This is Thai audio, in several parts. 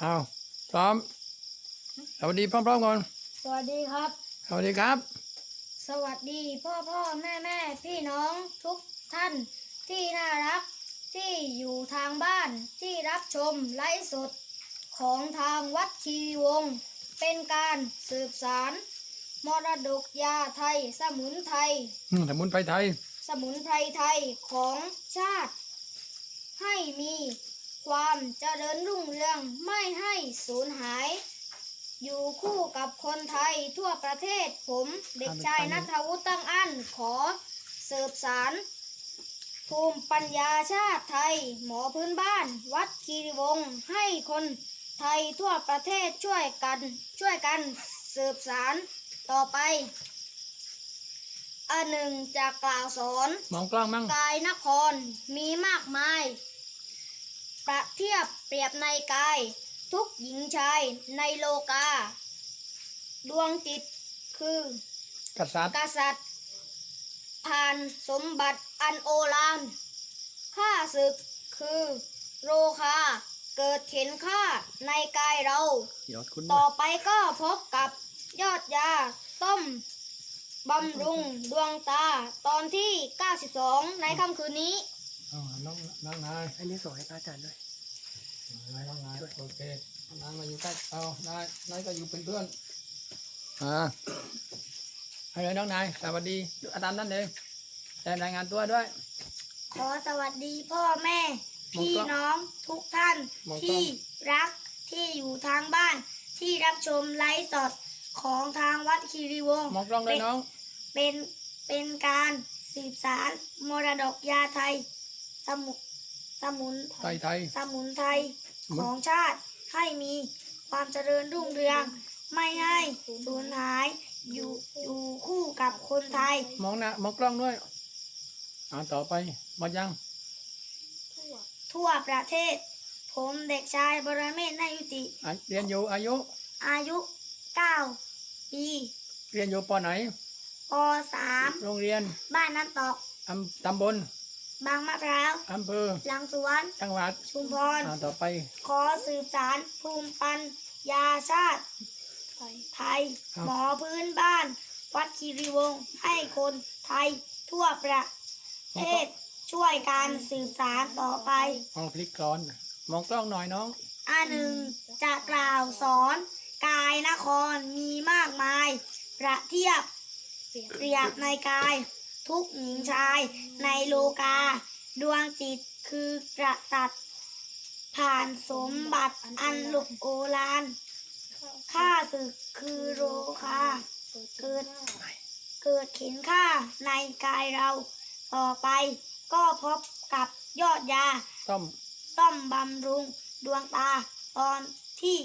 เอาพร้อม สวัสดีพร้อมๆก่อน สวัสดีครับ สวัสดีครับ สวัสดีพ่อพ่อแม่แม่พี่น้องทุกท่านที่น่ารักที่อยู่ทางบ้านที่รับชมไลฟ์สดของทางวัดคีรีวงศ์เป็นการสืบสารมรดกยาไทย สมุนไพรอืมสมุนไพรไทย สมุนไพรไทยของชาติ ให้มี ความเจริญรุ่งเรืองไม่ให้สูญหาย อยู่คู่กับคนไทยทั่วประเทศผม เด็กชายนัทวุฒิตั้งอั้นขอสืบสาร ภูมิปัญญาชาติไทย หมอพื้นบ้าน วัดคีรีวงศ์ให้คนไทยทั่วประเทศช่วยกัน ช่วยกันสืบสารต่อไป อันหนึ่งจะกล่าวสอน มองกล้องมั่งกายนครมีมากมาย ประเทียบเปรียบในกาย ทุกหญิงชายในโลกา ดวงจิตคือกษัตริย์กษัตริย์ผ่านสมบัติอันโอฬารข้าศึกคือโรคา เกิดเข็นฆ่าในกายเรายอดคุณต่อไปก็พบกับยอดยาต้มบำรุงดวงตาตอนที่ 92 ในค่ำคืนนี้ เอาน้องน้องนายอันนี้ส่งให้พระอาจารย์ด้วย นายน้องนายโอเคน้องนายมาอยู่ใกล้เอานายนายก็อยู่เป็นเพื่อนอ่าให้เลยน้องนายสวัสดีอาจารย์นั่นเองแต่รายงานตัวด้วย ขอสวัสดีพ่อแม่มองพี่กล้องน้องทุกท่านมองกล้อง ที่รักที่อยู่ทางบ้าน ที่รับชมไลฟ์สดของทางวัดคีรีวงศ์มองกล้องด้วยน้อง เป็นเป็นการสืบสารมรดกยาไทย สมุสมุนไทยไทย สมุนไพรสมุนของชาติให้มีความเจริญรุ่งเรือง ไม่ให้สูญหายอยู่อยู่คู่กับคนไทย มองหน้ามองกล้องด้วย อ่าต่อไปหมดยัง ทั่วประเทศ ผมเด็กชายบรเมศนายุติ อะเรียนอยู่อายุ อายุ 9 ปีเรียนอยู่ปไหนปโรงเรียน .3 บ้านน้ำตกอำตำบล บางมะพร้าวอำเภอหลังสวน จังหวัดชุมพร อ่าต่อไปขอสืบสารภูมิปัญญาชาติ ไทยครับหมอพื้นบ้าน วัดคีรีวงศ์ให้คนไทยทั่วประเทศช่วยการสืบสารต่อไป มองพลิกกรอน มองกล้องหน่อยน้อง อันหนึ่งจะกล่าวสอนกายนครมีมากมาย ประเทียบเปรียบในกาย ทุกหญิงชายในโลกา ดวงจิตคือกระตัด ผ่านสมบัติอันลุกโอฬารข้าศึกคือโรคาเกิดเกิดเข็นฆ่าในกายเรา ต่อไปก็พบกับยอดยา ต้อมต้อมบำรุงดวงตาตอนที่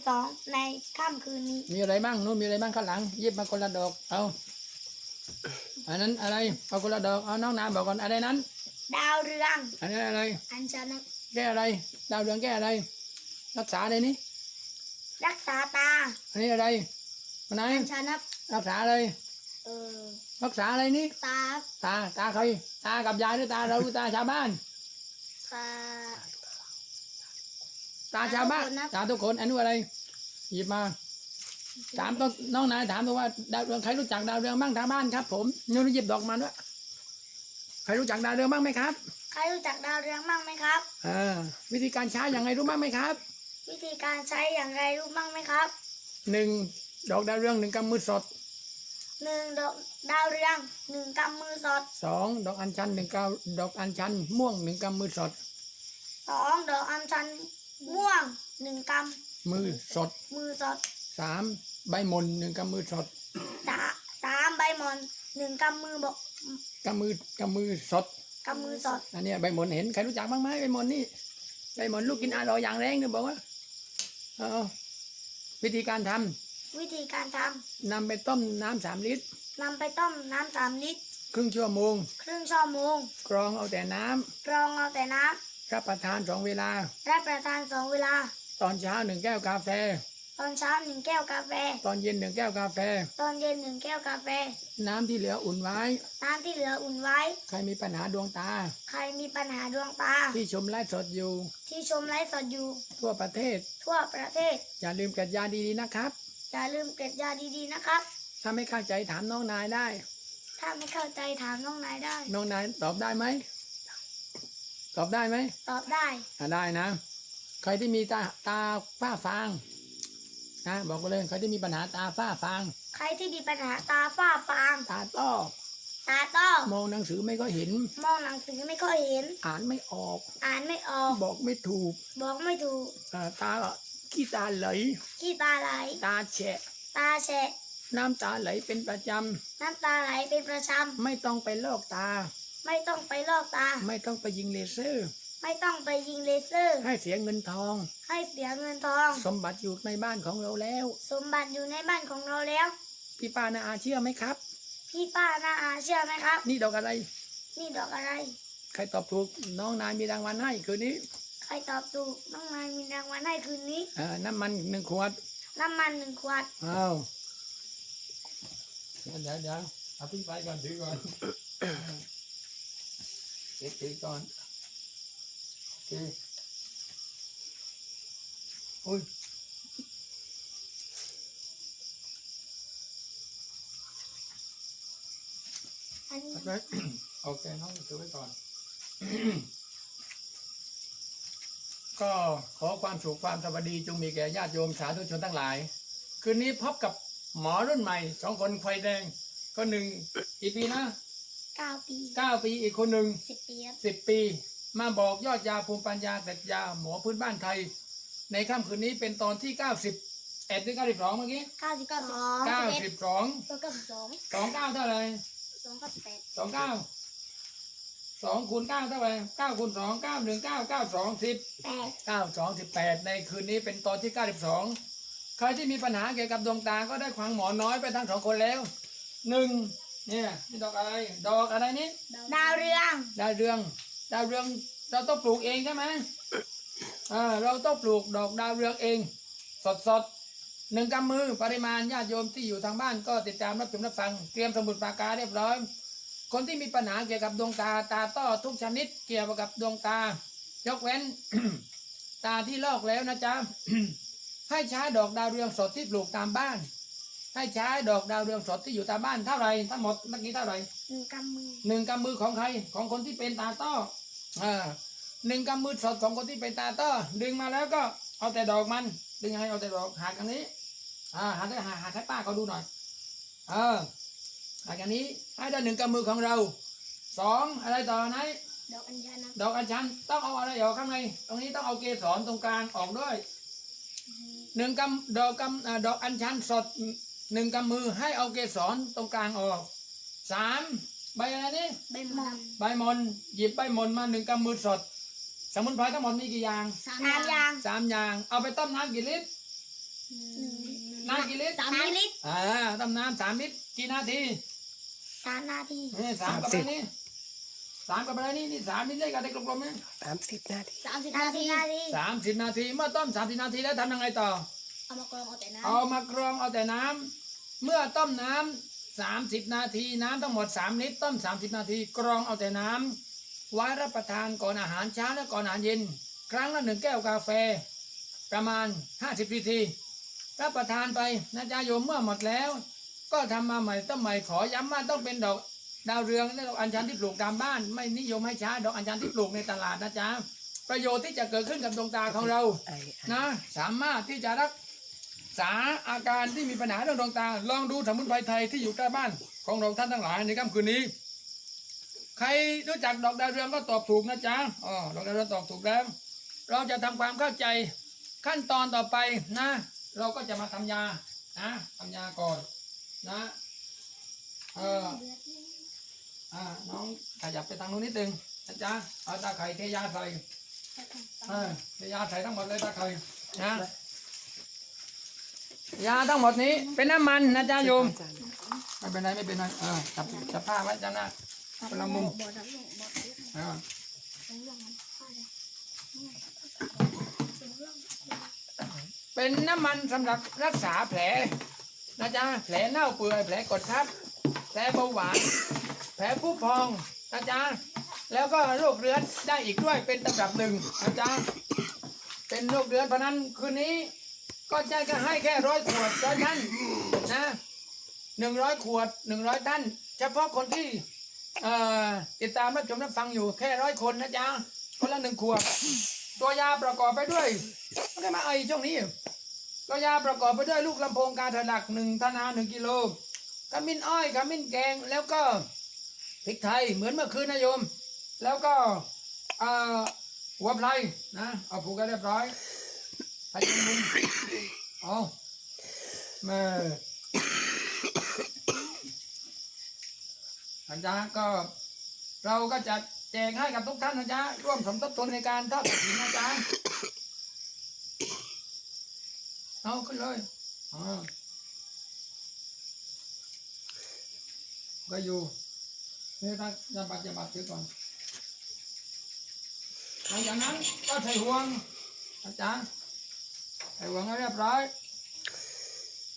92 ในค่ำคืนนี้ มีอะไรบ้างนู้นมีอะไรบ้างข้างหลังหยิบมาคนละดอก เอา อันนั้นอะไรเอาคนละดอกเอาน้องน้ำบอกก่อนอะไรนั้น ดาวเรือง อันนี้อะไร อัญชนะ แก้อะไร ดาวเรืองแก้อะไร รักษาอะไรนี่รักษาตา อันนี้อะไรมาไหนอัญชนะรักษาอะไร เออ รักษาอะไรนี่ ตา ตา ตาใคร ตากับยายหรือตาเราหรือตาชาวบ้าน ตา ตาชาวบ้าน ตาทุกคนนะตาทุกคนอันนู้นอะไร หยิบมา ถามต้องน้องนายถามตัวว่าดาวเรืองใครรู้จักดาวเรืองบ้างทางบ้านครับ ผมนู่นหยิบดอกมาด้วยใครรู้จักดาวเรืองบ้างไหมครับ ใครรู้จักดาวเรืองบ้างไหมครับอ่าวิธีการใช้อย่างไรรู้บ้างไหมครับ วิธีการใช้อย่างไรรู้บ้างไหมครับหนึ่งดอกดาวเรืองหนึ่งกำมือสดหนึ่งดอกดาวเรืองหนึ่งกำมือสดสองดอกอัญชันหนึ่งกำดอกอัญชันม่วงหนึ่งกำมือสดสองดอกอัญชันม่วงหนึ่งกมือสดำมือสดสาม ใบหมนหนึ่งกำมือสดสาสามใบหมอนหนึ่งกำมือบอกกำมือกำมือสดกำมือสดอันเนี้ยใบหมนเห็นใครรู้จักบ้างไหมใบหมนนี่ใบหมนลูกกินอร่อยอย่างแรงเนี่ยบอกว่าเอาวิธีการทำวิธีการทนำไปต้มน้ำสามลิตรำนำไปต้มน้ำสามลิตร ครึ่งชั่วโมง ครึ่งชั่วโมงกรองเอาแต่น้ำกรองเอาแต่น้รับประทานสองเวลาำรับประทานสองเวลา ตอนเช้าหนึ่งแก้วกาแฟ ตตอนเช้าหนึ่งแก้วกาแฟ ตอนเย็นหนึ่งแก้วกาแฟ ตอนเย็นหนึ่งแก้วกาแฟ น้ำที่เหลืออุ่นไว้ น้ำที่เหลืออุ่นไว้ ใครมีปัญหาดวงตา ใครมีปัญหาดวงตา ที่ชมไลฟ์สดอยู่ ที่ชมไลฟ์สดอยู่ ทั่วประเทศ ทั่วประเทศ อย่าลืมกดยาดีๆนะครับ อย่าลืมเก็บยาดีๆนะครับ ถ้าไม่เข้าใจถามน้องนายได้ ถ้าไม่เข้าใจถามน้องนายได้ น้องนายตอบได้ไหม ตอบได้ไหม ตอบได้อะได้นะ ใครที่มีตาตาฝ้าฟาง นะบอกไปเลยใครที่มีปัญหาตาฝ้าฟางใครที่มีปัญหาตาฝ้าฟาง ตาต้อตาต้อมองหนังสือไม่ก็เห็น มองหนังสือไม่ค่อยเห็น อ่านไม่ออก อ่านไม่ออก บอกไม่ถูก บอกไม่ถูกเอ่อตาขี้ตาไหลขี้ตาไหล ตาแฉะ ตาแฉะ น้ำตาไหลเป็นประจน้ำตาไหลเป็นประจำ ไม่ต้องไปลอกตาำไม่ต้องไปลอกตา ไม่ต้องไปยิงเลเซอร์ ไม่ต้องไปยิงเลเซอร์ ให้เสียเงินทอง ให้เสียเงินทอง สมบัติอยู่ในบ้านของเราแล้ว สมบัติอยู่ในบ้านของเราแล้ว พี่ป้านาอาเชื่อไหมครับ พี่ป้านาอาเชื่อไหมครับ นี่ดอกอะไร นี่ดอกอะไร ใครตอบถูกน้องนายมีรางวัลให้คืนนี้ ใครตอบถูกน้องนายมีรางวัลให้คืนนี้ เอ่อน้ำมันหนึ่งขวด น้ำมันหนึ่งขวด อ้าวเดี๋ยวเดี๋ยวเดี๋ยวเอาพี่ไปก่อนถือก่อน เก็บถือก่อน โอเคโอ้ยอันนี้เอาไว้โอเคน้องถือไว้ก่อน ก็ขอความสุขความสวัสดีจงมีแก่ญาติโยมสาธุชนทั้งหลาย คืนนี้พบกับหมอรุ่นใหม่สองคนไฟแดงคนหนึ่งกี่ปีนะเก้าปีเก้าปีอีกคนหนึ่งสิบปีครับสิบปี มาบอกยอดยาภูมิปัญญาแต่ยาหมอพื้นบ้านไทย ในค่ำคืนนี้เป็นตอนที่เก้าสิบเอ็ดหรือเก้าสิบสองเมื่อกี้เก้าสิบสองเก้าสิบสองเก้าสิบสองสองเก้าเท่าไหร่สองเก้าสิบแปดสองเก้าสองคูณเก้าเท่าไหร่เก้าคูณสองเก้าหนึ่งเก้าเก้าสองสิบแปดเก้าสองสิบแปดในคืนนี้เป็นตอนที่เก้าสิบสองใครที่มีปัญหาเกี่ยวกับดวงตาก็ได้ควังหมอน้อยไปทั้งสองคนแล้วหนึ่งเนี่ยนี่ดอกอะไร ดอกอะไรนี่ดาวเรือง ดาวเรือง ดาวเรืองเราต้องปลูกเองใช่ไหมอ่าเราต้องปลูกดอกดาวเรืองเอง สดสดๆหนึ่งกำมือปริมาณญาติโยมที่อยู่ทางบ้านก็ติดตามรับชมรับฟังเตรียมสมุดปากกาเรียบร้อย คนที่มีปัญหาเกี่ยวกับดวงตาตาต้อทุกชนิดเกี่ยวกับดวงตา ยกเว้น ตาที่ลอกแล้วนะจ๊ะให้ใช้ดอกดาวเรืองสดที่ปลูกตามบ้าน ให้ใช้ดอกดาวเรืองสดที่อยู่ตามบ้านเท่าไหร่ทั้งหมดเมื่อกี้เท่าไหร่หนึ่งกำมือหนึ่งกำมือของใครของคนที่เป็นตาต้ออ่า หนึ่งกำมือสดของคนที่เป็นตาต้อดึงมาแล้วก็เอาแต่ดอกมัน ดึงให้เอาแต่ดอกหักอันนี้ อ่าหักได้หักหักให้ป้าเขาดูหน่อยเออหักอันนี้ให้ได้หนึ่งกำมือของเราสองอะไรต่อไหนดอกอัญชันนะดอกอัญชันต้องเอาอะไรออกข้างในตรงนี้ต้องเอาเกสรตรงกลางออกด้วยหนึ่งกำดอกกำอ่าดอกอัญชันสดหนึ่งกำมือให้เอาเกสรตรงกลางออกสาม ใบอะไรนี่ ใบมอนใบมนหยิบใบมนมาหนึ่งกำมือสด สมุนไพรทั้งหมดมีกี่อย่างสามยาง สามอย่าง เอาไปต้มน้ำกี่ลิตรหนึ่งน้ำกี่ลิตรสามลิตรอ่าต้มน้ำสามลิตรกี่นาทีสามนาทีนี่สามกับอะไรนี่สามกับอะไรนี่นี่สามนี่ได้กันได้กลมๆไหมสามสิบนาทีสามสิบนาทีนาทีสามสิบนาทีเมื่อต้มสามสิบนาทีแล้วทำยังไงต่อ เอามากรองเอาแต่น้เอามากรองเอาแต่น้ำเมื่อต้มน้ำ สามสิบนาที น้ำทั้งหมดสามลิตร ต้มสามสิบนาที กรองเอาแต่น้ำไว้รับประทานก่อนอาหารเช้าและก่อนอาหารเย็น ครั้งละหนึ่งแก้วกาแฟ ประมาณห้าสิบนาทีรับประทานไปนะจ๊ะโยมเมื่อหมดแล้ว ก็ทำมาใหม่ต้นใหม่ขอย้ำว่าต้องเป็นดอกดาวเรืองและดอกอัญชันที่ปลูกตามบ้าน ไม่นิยมให้ใช้ดอกอัญชันที่ปลูกในตลาดนะจ๊ะประโยชน์ที่จะเกิดขึ้นกับดวงตาของเรานะสามารถที่จะรัก ษาอาการที่มีปัญหาเรื่องดวงตา ลองดูสมุนไพรไทยที่อยู่ใกล้บ้านของเราท่านทั้งหลายในค่ำคืนนี้ ใครรู้จักดอกดาวเรืองก็ตอบถูกนะจ๊ะอ๋อดอกดาวเรืองตอบถูกแล้ว เราจะทำความเข้าใจขั้นตอนต่อไปนะ เราก็จะมาทำยานะทำยาก่อนนะเอออ่าน้องขยับไปทางนู้นนิดนึงนะจ๊ะเอาตาไข่เทยาใส่เออยาใส่ทั้งหมดเลยตาไครนะ ยาทั้งหมดนี้เป็นน้ำมันนะจ๊ะโยมไม่เป็นไรไม่เป็นไรเออจับจับผ้าไว้จ้าหน้าคนละมุมเออเป็นน้ำมันสำหรับรักษาแผลนะจ๊ะแผลเน่าเปื่อยแผลกดทับแผลเบาหวาน แผลผู้พองนะจ๊ะแล้วก็โรคเรื้อนได้อีกด้วยเป็นตำรับหนึ่งนะจ๊ะเป็นโรคเรื้อนเพราะนั้นคืนนี้ ก็จะก็ให้แค่ร้อยขวดร้อยท่านนะหนึ่งร้อยขวดหนึ่งร้อยท่าน เฉพาะคนที่เอ่อติดตามรับชมรับฟังอยู่แค่ร้อยคนนะจ๊ะคนละหนึ่งขวด ตัวยาประกอบไปด้วยไม่ได้มาไอช่วงนี้ ตัวยาประกอบไปด้วยลูกลำโพงกาถลักหนึ่งธนาหนึ่งกิโลขมิ้นอ้อยขมิ้นแกงแล้วก็พริกไทยเหมือนเมื่อคืนนะโยม แล้วก็เอ่อหัวไพรนะเอาผูกกันเรียบร้อย ไปทำบุญเอาแม่อาจารย์ก็ เราก็จะแจกให้กับทุกท่านนะจ๊ะร่วมสมทบทุนในการทอดกฐินนะจ๊ะเอาขึ้นเลยอ่าก็อยู่นี่ถ้าจะปฏิบัติถือก่อนหลังจากนั้นก็ใส่ห่วงอาจารย์ ใส่ห่วงให้เรียบร้อย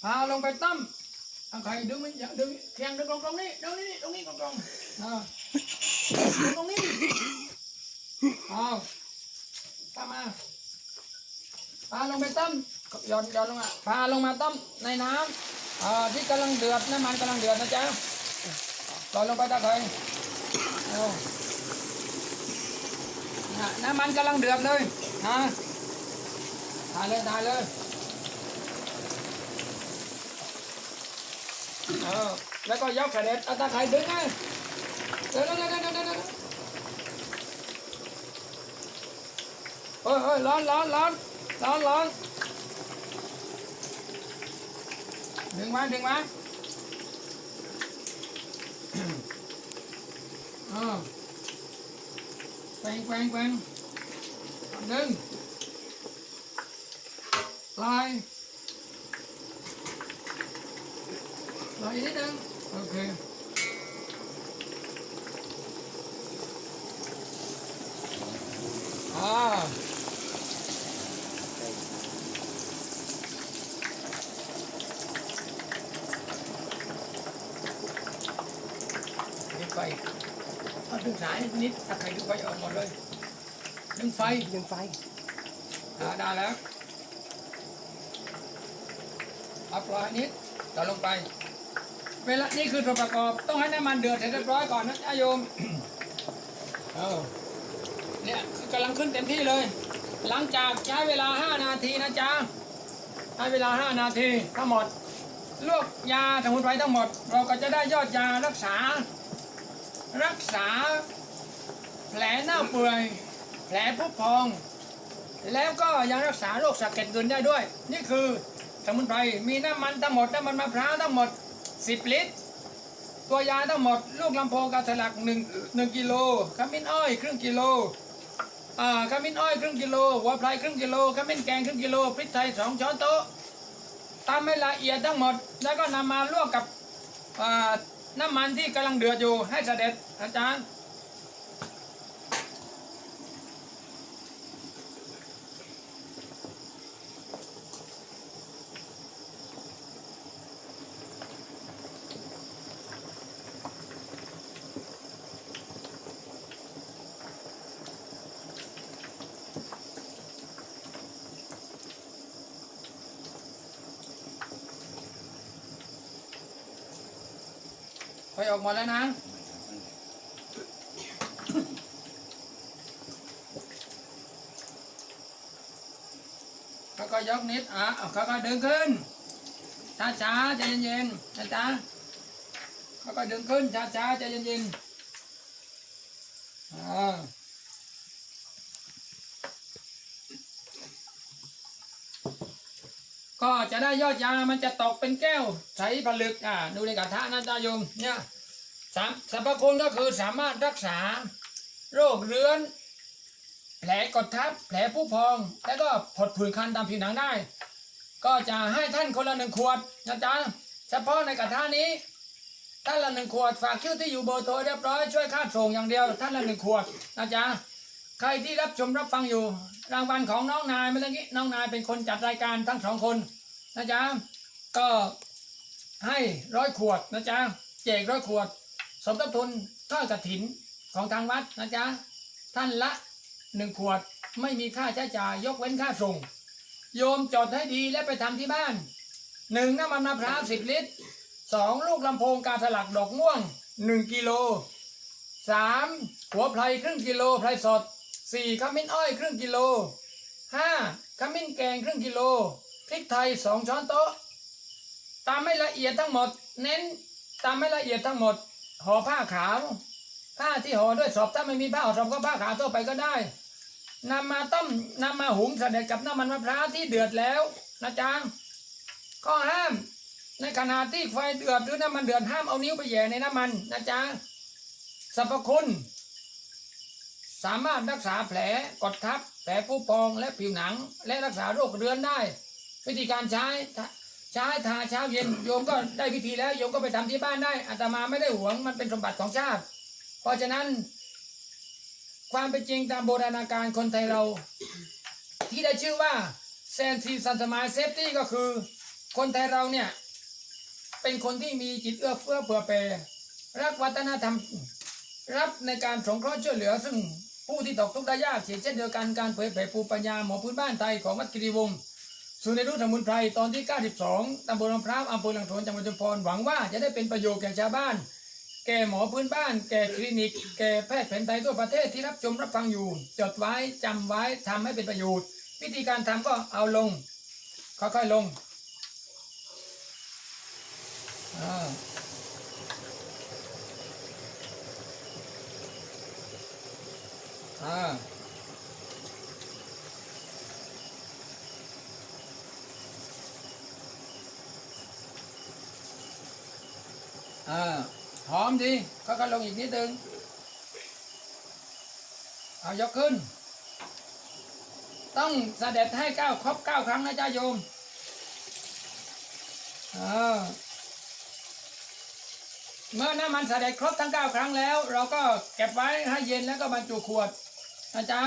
พาลงไปตั้มเอาใครดึงมันอย่าดึงเพียงดึงตรงตรงนี้ตรงนี้ตรงนี้ตรงตรงอ่าตรงนี้เอาตามมาพาลงไปต้มหย่อนหย่อนลงมาพาลงมาต้มในน้ำอ่อที่กำลังเดือดน้ำมันกำลังเดือดนะจ๊ะหย่อนลงไปตาเคยเอาน่ะน้ำมันกำลังเดือดเลยนะ ทายเลยทายเลยเออแล้วก็ยกเด็จเอาตาไคร้ดึงไงเดี๋ยวเดี๋ยวเดี๋ยวเดี๋ยวเดี๋ยวเฮ้ยเฮ้ยร้อนร้อนร้อนร้อนร้อนดึงมาดึงมาเออแกว่งแกว่งแกว่งดึง ลายลายอีกนิดนึงโอเคอ่าดึงไฟเอาดึงสายนิดถ้าใครดึงไฟออกหมดเลยดึงไฟดึงไฟอ่าได้แล้ว เอาปลายนิดต่อลงไป เวลานี่คือส่วนประกอบต้องให้น้ำมันเดือดเสร็จเรียบร้อยก่อนนะจ๊ะโยมเออเนี่ยกำลังขึ้นเต็มที่เลย หลังจากใช้เวลา 5 นาทีนะจ๊ะใช้เวลา 5 นาทีทั้งหมดลวกยาสมุนไพรทั้งหมด เราก็จะได้ยอดยารักษา รักษา แผลเน่าเปื่อย แผลพุพอง แล้วก็ยังรักษาโรคสะเก็ดเงินได้ด้วย นี่คือ สมุนไพรมีน้ำมันทั้งหมดน้ำมันมะพร้าวทั้งหมด 10 ลิตร ตัวยาทั้งหมด ลูกลำโพงกาสลักหนึ่งหนึ่งกิโลขมิ้นอ้อยครึ่งกิโลอ่าขมิ้นอ้อยครึ่งกิโลหัวไพรครึ่งกิโลขมิ้นแกงครึ่งกิโลพริกไทยสองช้อนโต๊ะตามให้ละเอียดทั้งหมด แล้วก็นำมาลวกกับน้ำมันที่กำลังเดือดอยู่ให้เสด็จอาจารย์ ออกหมดแล้วนะเขาก็ยกนิดอะเอาเขาก็ดึงขึ้น ช้าช้าใจเย็นๆช้าช้าเขาก็ดึงขึ้น ช้าช้าใจเย็นๆอ่าก็จะได้ยอดยา มันจะตกเป็นแก้วใสผลึก อ่า ดูในกระทะนะตาโยมเนี่ย สามสรรพคุณก็คือสามารถรักษา โรคเรื้อน แผลกดทับ แผลผู้พอง แล้วก็ผดผื่นคันตามผิวหนังได้ ก็จะให้ท่านคนละหนึ่งขวดนะจ๊ะเฉพาะในกระทะนี้ ท่านละหนึ่งขวดฝากชื่อที่อยู่เบอร์โทรเรียบร้อยช่วยค่าส่งอย่างเดียว ท่านละหนึ่งขวดนะจ๊ะใครที่รับชมรับฟังอยู่ รางวัลของน้องนายเมื่อกี้น้องนายเป็นคนจัดรายการทั้งสองคนนะจ๊ะก็ให้ร้อยขวดนะจ๊ะแจกร้อยขวด สมทบทุนทอดกระถินของทางวัดนะจ๊ะ ท่านละหนึ่งขวดไม่มีค่าใช้จ่ายยกเว้นค่าส่ง โยมจดให้ดีและไปทำที่บ้านหนึ่งน้ำมันมะพร้าวสิบลิตรสองลูกลำโพงกาสลักดอกม่วงหนึ่งกิโลสามหัวไพรครึ่งกิโลไพรสดสี่ขมิ้นอ้อยครึ่งกิโลห้าขมิ้นแกงครึ่งกิโลพริกไทยสองช้อนโต๊ะตามไม่ละเอียดทั้งหมด เน้นตามไม่ละเอียดทั้งหมด ห่อผ้าขาว ผ้าที่ห่อด้วยศพถ้าไม่มีผ้าห่อศพก็ผ้าขาวทั่วไปก็ได้นำมาต้มนำมาหุงเสด็จกับน้ำมันมะพร้าวที่เดือดแล้วนะจ๊ะข้อห้ามในขณะที่ไฟเดือดหรือน้ำมันเดือดห้ามเอานิ้วไปแหย่ในน้ำมันนะจ๊ะสรรพคุณ สามารถรักษาแผลกดทับ แผลผู้พองและผิวหนัง และรักษาโรคเรื้อนได้ วิธีการใช้ ถ้าใช้ทาเช้าเย็นโยมก็ได้วิธีแล้วโยมก็ไปทำที่บ้านได้อาตมาไม่ได้หวงมันเป็นสมบัติของชาติ เพราะฉะนั้น ความเป็นจริงตามโบราณการคนไทยเรา ที่ได้ชื่อว่าแซนซีซันสมายเซฟตี้ก็คือ คนไทยเราเนี่ย เป็นคนที่มีจิตเอื้อเฟื้อเผื่อแผ่รักวัฒนธรรม รับในการสงเคราะห์ช่วยเหลือ ซึ่งผู้ที่ตกทุกข์ได้ยากเช่นเดียวกันการเผยแผ่ภูมิปัญญาหมอพื้นบ้านไทยของวัดกิริวงศ์ ศูนย์เรียนรู้สมุนไพรตอนที่ 92ตำบลลำพร้าวอำเภอหลังโถนจังหวัดชุมพรหวังว่าจะได้เป็นประโยชน์แก่ชาวบ้าน แก่หมอพื้นบ้าน แก่คลินิก แก่แพทย์แผนไทยทั่วประเทศที่รับชมรับฟังอยู่ จดไว้จำไว้ทำให้เป็นประโยชน์ วิธีการทำก็เอาลง ค่อยๆลงอ่าอ่า อ่าหอมดีค่อยๆลงอีกนิดนึงเอายกขึ้น ต้องเสด็จให้เก้าครบเก้าครั้งนะจ๊ะโยมอ่าเมื่อน้ำมันเสด็จครบทั้งเก้าครั้งแล้ว เราก็เก็บไว้ให้เย็นแล้วก็บรรจุขวดนะจ๊ะ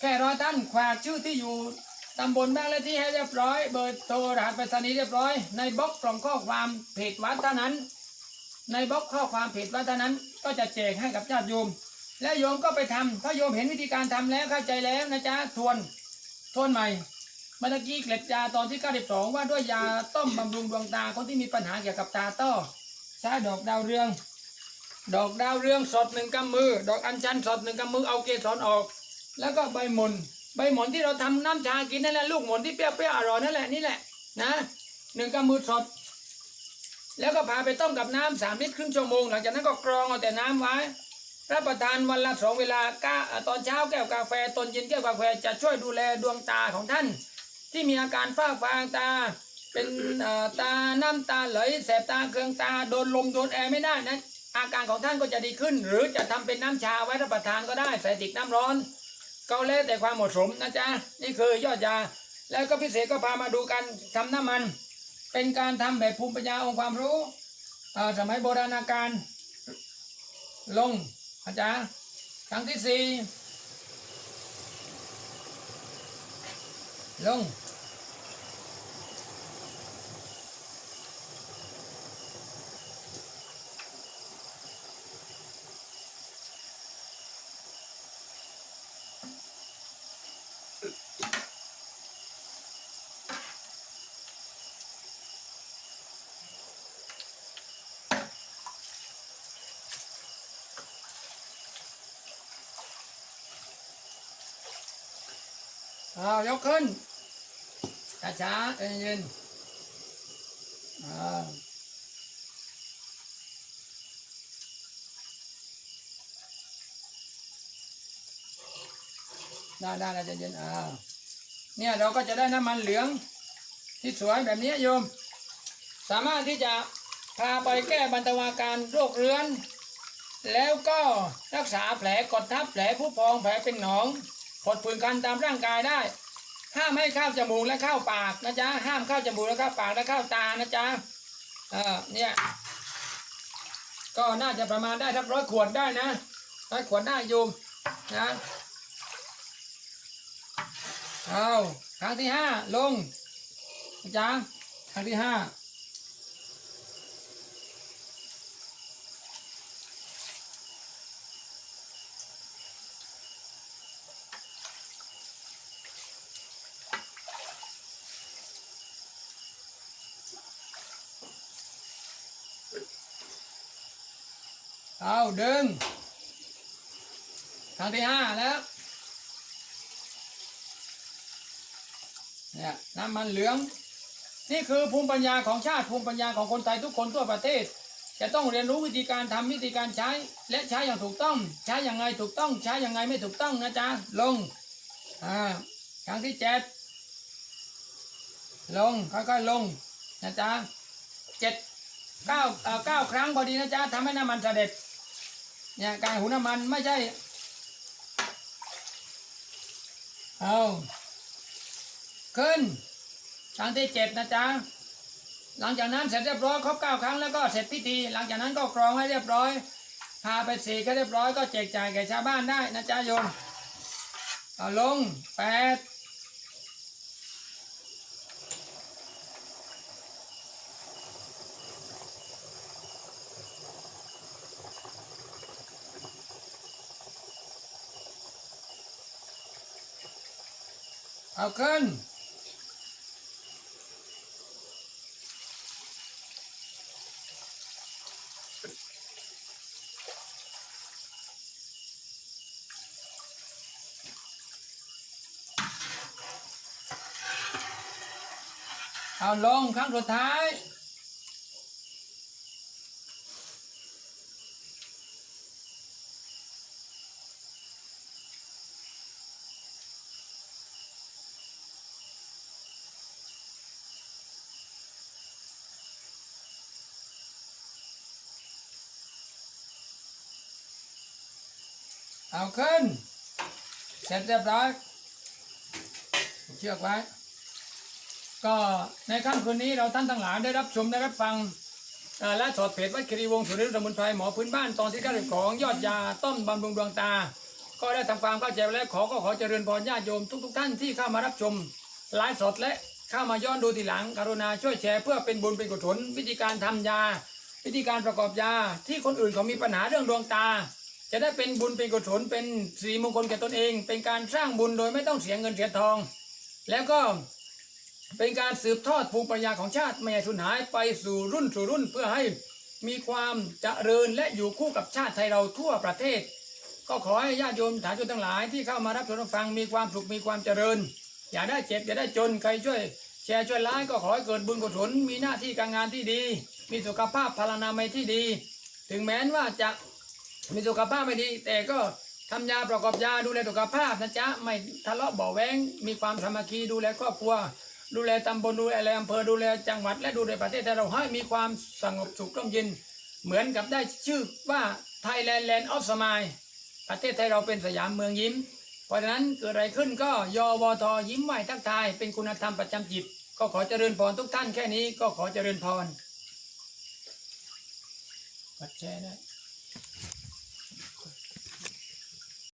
แค่รอท่านขวากชื่อที่อยู่ตำบลบ้านและที่ให้เรียบร้อย เบอร์โทรรหัสไปรษณีย์เรียบร้อย ในบล็อกกล่องข้อความเพจวัดเท่านั้น ในบล็อกข้อความเพจวัดเท่านั้นก็จะแจกให้กับญาติโยม และโยมก็ไปทำถ้าโยมเห็นวิธีการทำแล้วเข้าใจแล้วนะจ๊ะทวนทวนใหม่เมื่อกี้เกล็ดยาตอนที่ 92 ว่าด้วยยาต้มบำรุงดวงตาคนที่มีปัญหาเกี่ยวกับตาต้อใช้ดอกดาวเรือง ดอกดาวเรืองสดหนึ่งกำมือ ดอกอัญชันสดหนึ่งกำมือเอาเกสรออก แล้วก็ใบหม่นใบหม่นที่เราทำน้ำชากินนั่นแหละลูกหม่นที่เปรี้ยวๆอร่อยนั่นแหละนี่แหละนะหนึ่งกำมือสด แล้วก็พาไปต้มกับน้ำสามลิตรครึ่งชั่วโมง หลังจากนั้นก็กรองเอาแต่น้ำไว้ รับประทานวันละสองเวลาก้าตอนเช้าแก้วกาแฟตอนเย็นแก้วกาแฟจะช่วยดูแลดวงตาของท่าน ที่มีอาการฝ้าฟางตา เป็นตาน้ำตาไหลแสบตาเคืองตาโดนลมโดนแอร์ไม่ได้นะอาการของท่านก็จะดีขึ้น หรือจะทำเป็นน้ำชาไว้รับประทานก็ได้ใส่ติกน้ำร้อนก็แล้วแต่ความเหมาะสมนะจ๊ะนี่คือยอดยา แล้วก็พิเศษก็พามาดูกันทำน้ำมัน เป็นการทำแบบภูมิปัญญาองค์ความรู้สมัยโบราณกาลลงอาจารย์ครั้งที่สี่ลง อายกขึ้นช้าช้าๆใจเย็นๆอ่าได้ได้ได้ใจเย็นอ่าเนี่ยเราก็จะได้น้ำมันเหลืองที่สวยแบบนี้โยม สามารถที่จะพาไปแก้บรรเทาอาการโรคเรื้อน แล้วก็รักษาแผลกดทับแผลผู้พองแผลเป็นหนอง ผลผื่นคันตามร่างกายได้ ห้ามให้เข้าจมูกและเข้าปากนะจ๊ะห้ามเข้าจมูกและเข้าปากและเข้าตานะจ๊ะเออเนี่ยก็น่าจะประมาณได้ทับร้อยขวดได้นะร้อยขวดได้โยมนะเอาครั้งที่ห้าลงนะจ๊ะครั้งที่ห้า เอาดึงครั้งที่ห้าแล้วเนี่ยน้ำมันเหลือง นี่คือภูมิปัญญาของชาติภูมิปัญญาของคนไทยทุกคนทั่วประเทศ จะต้องเรียนรู้วิธีการทำวิธีการใช้ และใช้อย่างถูกต้อง ใช้อย่างไงถูกต้อง ใช้อย่างไงไม่ถูกต้องนะจ๊ะลงอ่าครั้งที่เจ็ดลงค่อยๆลงนะจ๊ะเจ็ดเก้าเอ่อเก้าครั้งพอดีนะจ๊ะทำให้น้ำมันเสด็จ เนี่ยการหูน้ำมันไม่ใช่ เอาขึ้นครั้งที่เจ็ดนะจ๊ะ หลังจากนั้นเสร็จเรียบร้อยครบเก้าครั้งแล้วก็เสร็จพิธี หลังจากนั้นก็กรองให้เรียบร้อย พาไปสีก็เรียบร้อยก็แจกจ่ายแก่ชาวบ้านได้นะจ๊ะโยมเอาลงแปด เอาขึ้นเอาลงครั้งสุดท้าย เอาขึ้น เสร็จเรียบร้อยเชือกไว้ ก็ในค่ำคืนนี้เราท่านทั้งหลายได้รับชมได้รับฟังและสดเพจวัดคิรีวงศ์สุรินทร์สมุนไพรหมอพื้นบ้านตอนที่เก้าสิบของยอดยาต้มบำรุงดวงตา ก็ได้ทำความเข้าใจและขอก็ขอเจริญพรญาติโยมทุกๆท่านที่เข้ามารับชมไลฟ์สดและเข้ามาย้อนดูทีหลังกรุณาช่วยแชร์เพื่อเป็นบุญเป็นกุศลวิธีการทำยา วิธีการประกอบยาที่คนอื่นเขามีปัญหาเรื่องดวงตา จะได้เป็นบุญเป็นกุศลเป็นสิริมงคลแก่ตนเอง เป็นการสร้างบุญโดยไม่ต้องเสียเงินเสียทอง แล้วก็เป็นการสืบทอดภูมิปัญญาของชาติไม่ให้สูญหายไปสู่รุ่นสู่รุ่นเพื่อให้มีความเจริญและอยู่คู่กับชาติไทยเราทั่วประเทศ ก็ขอให้ญาติโยมฐานชนทั้งหลายที่เข้ามารับชมรับฟังมีความสุขมีความเจริญ อย่าได้เจ็บอย่าได้จนใครช่วย แชร์ช่วยไลค์ก็ขอให้เกิดบุญกุศลมีหน้าที่การงานที่ดี มีสุขภาพพลานามัยที่ดี ถึงแม้ว่าจะ มีสุขภาพไม่ดี แต่ก็ทำยาประกอบยาดูแลสุขภาพนะจ๊ะไม่ทะเลาะเบาแวงมีความสามัคคีดูแลครอบครัว ดูแลตำบลดูแลอำเภอดูแลจังหวัดและดูแลประเทศแต่เราให้มีความสงบสุขร่มเย็น เหมือนกับได้ชื่อว่าไทยแลนด์แลนด์ออฟสมายประเทศไทยเราเป็นสยามเมืองยิ้ม เพราะฉะนั้นเกิดอะไรขึ้นก็ยอวทยิ้มไหวทักทาย เป็นคุณธรรมประจำจิต ก็ขอเจริญพรทุกท่านแค่นี้ก็ขอเจริญพรปัดแชร์ได้